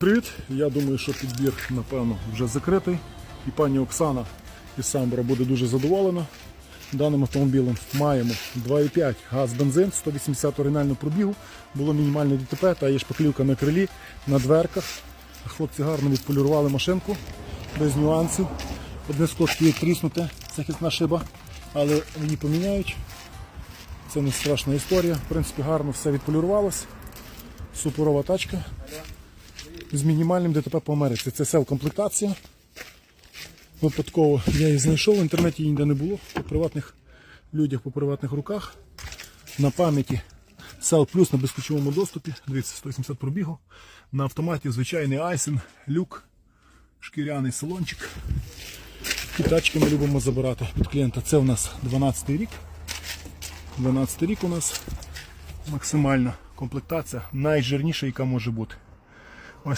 Привіт! Я думаю, що підбір, напевно, вже закритий. І пані Оксана із Самбора буде дуже задоволена даним автомобілем. Маємо 2,5 газ-бензин, 180 оригінального пробігу, було мінімальне ДТП, та є шпаклівка на крилі, на дверках. Хлопці гарно відполірували машинку, без нюансів. Одне скло є тріснуте, захисна шиба, але її поміняють. Це не страшна історія. В принципі, гарно все відполірувалось. Суперова тачка з мінімальним ДТП по Америці. Це сел-комплектація. Випадково я її знайшов, в інтернеті її ніде не було, по приватних людях, по приватних руках. На пам'яті Сел Плюс на безключовому доступі, дивіться, 180 пробігу. На автоматі звичайний айсен, люк, шкіряний салончик. І тачки ми любимо забирати від клієнта. Це у нас 12 рік. 12 рік у нас максимальна комплектація, найжирніша, яка може бути.